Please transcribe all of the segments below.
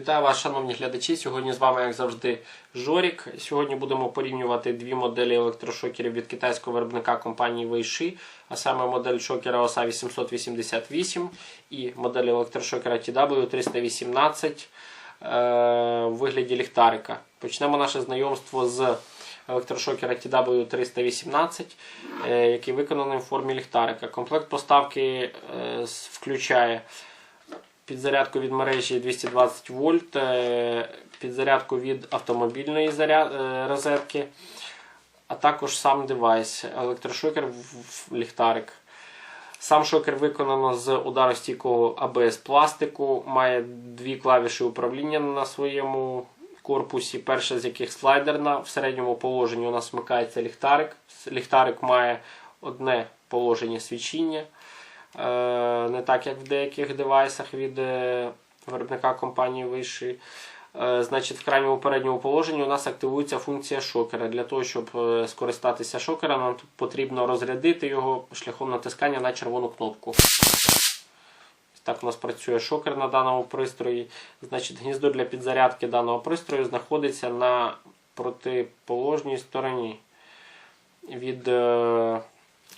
Вітаю вас, шановні глядачі. Сьогодні з вами, як завжди, Жорік. Сьогодні будемо порівнювати дві моделі електрошокерів від китайського виробника компанії Weishi, а саме модель шокера OSA 888 і модель електрошокера TW318 е, в вигляді ліхтарика. Почнемо наше знайомство з електрошокера TW318, е, який виконаний в формі ліхтарика. Комплект поставки е, включає підзарядку від мережі 220 вольт, е, підзарядку від автомобільної е, розетки, а також сам девайс, електрошокер ліхтарик. Сам шокер виконано з ударостійкого АБС пластику, має дві клавіші управління на своєму корпусі. Перша з яких слайдерна. В середньому положенні у нас вмикається ліхтарик. Ліхтарик має одне положення свічіння. Е, не так як в деяких девайсах від е, виробника компанії Weishi. Е, Значить, в крайньому передньому положенні у нас активується функція шокера. Для того, щоб скористатися шокером, нам потрібно розрядити його шляхом натискання на червону кнопку. Так у нас працює шокер на даному пристрої. Значить, гніздо для підзарядки даного пристрою знаходиться на протиположній стороні від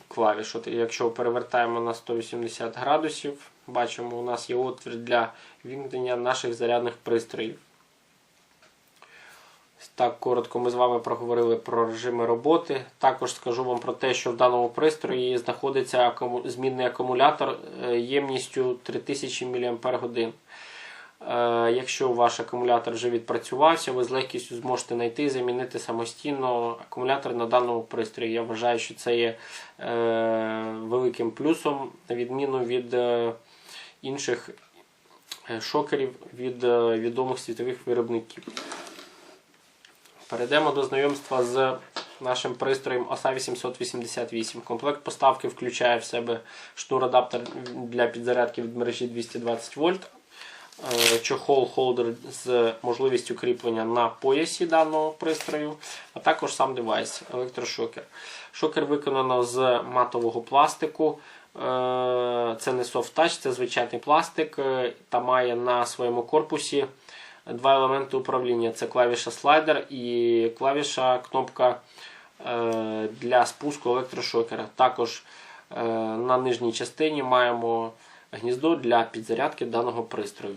клавіш. От якщо перевертаємо на 180 градусів, бачимо, у нас є отвір для вімкнення наших зарядних пристроїв. Так, коротко ми з вами проговорили про режими роботи. Також скажу вам про те, що в даному пристрої знаходиться змінний акумулятор е, ємністю 3000 мАч. Е, Якщо ваш акумулятор вже відпрацювався, ви з легкістю зможете знайти і замінити самостійно акумулятор на даному пристрої. Я вважаю, що це є е, великим плюсом, на відміну від е, інших шокерів від відомих світових виробників. Перейдемо до знайомства з нашим пристроєм OSA 888. Комплект поставки включає в себе шнур-адаптер для підзарядки від мережі 220 вольт, е, чохол-холдер з можливістю кріплення на поясі даного пристрою, а також сам девайс, електрошокер. Шокер виконано з матового пластику. Е, Це не touch, це звичайний пластик е, та має на своєму корпусі два елементи управління: це клавіша слайдер і клавіша кнопка для спуску електрошокера. Також на нижній частині маємо гніздо для підзарядки даного пристрою.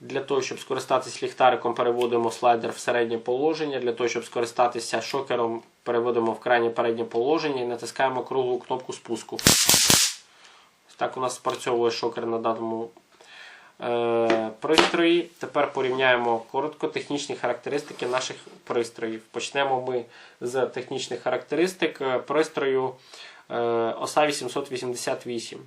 Для того, щоб скористатися ліхтариком, переводимо слайдер в середнє положення. Для того, щоб скористатися шокером, переводимо в крайнє переднє положення і натискаємо круглу кнопку спуску. Так у нас спрацьовує шокер на даному е, пристрої. Тепер порівняємо коротко технічні характеристики наших пристроїв. Почнемо ми з технічних характеристик е, пристрою е, OSA 888.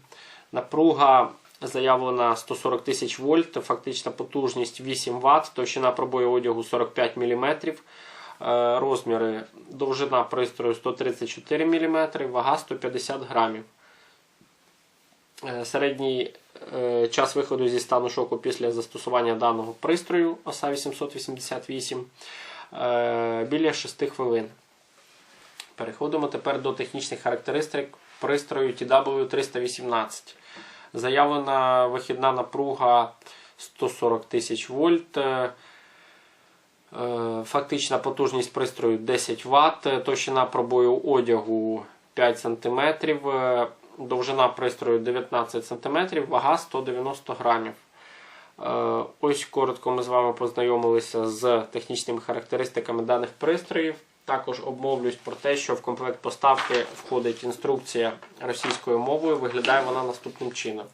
Напруга заявлена 140 тисяч вольт, фактична потужність 8 Вт, товщина пробою одягу 45 мм. Е, Розміри довжина пристрою 134 мм, вага 150 грамів. Е, Середній е, час виходу зі стану шоку після застосування даного пристрою OSA 888 е, біля 6 хвилин. Переходимо тепер до технічних характеристик пристрою TW318. Заявлена вихідна напруга 140 тисяч вольт. Е, Фактична потужність пристрою 10 Вт, товщина пробою одягу 5 см, е, довжина пристрою 19 см, вага 190 грамів. Е, Ось коротко ми з вами познайомилися з технічними характеристиками даних пристроїв. Також обмовлюсь про те, що в комплект поставки входить інструкція російською мовою. Виглядає вона наступним чином.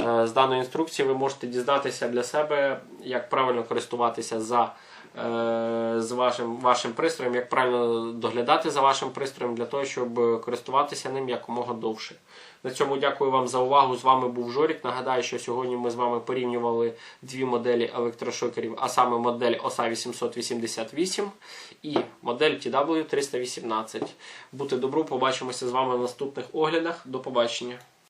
Е, З даної інструкції ви можете дізнатися для себе, як правильно користуватися за, з вашим, вашим пристроєм, як правильно доглядати за вашим пристроєм для того, щоб користуватися ним якомога довше. На цьому дякую вам за увагу. З вами був Жорік. Нагадаю, що сьогодні ми з вами порівнювали дві моделі електрошокерів, а саме модель OSA 888 і модель TW318. Будьте добру, побачимося з вами в наступних оглядах. До побачення.